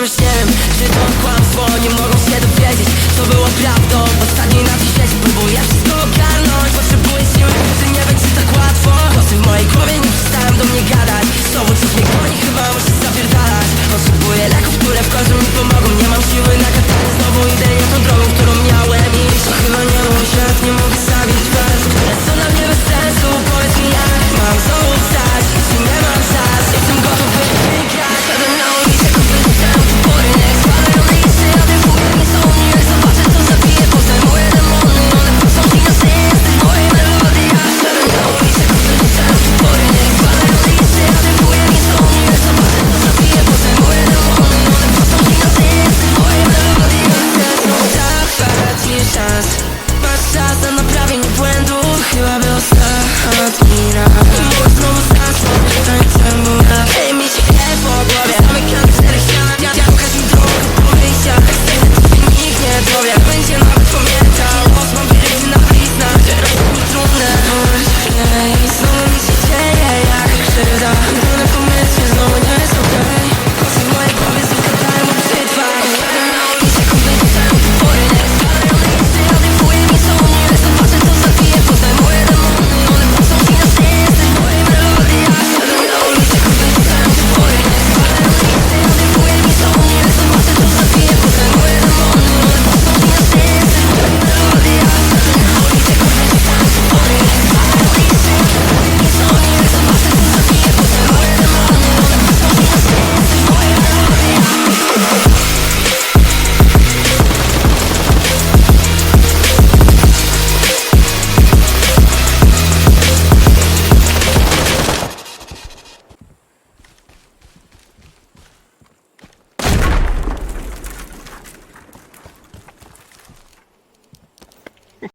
Sam już nie wiem, czy to kłamstwo? Nie mogą się dowiedzieć, co było prawdą. W ostatniej na tej sieci próbuję wszystko ogarnąć. Potrzebuję siły, że nie będzie tak łatwo. Głosy w mojej głowie nie przestają do mnie gadać. Znowu coś mnie goni, chyba muszę zapierdalać. Potrzebuję leków, które w końcu mi pomogą.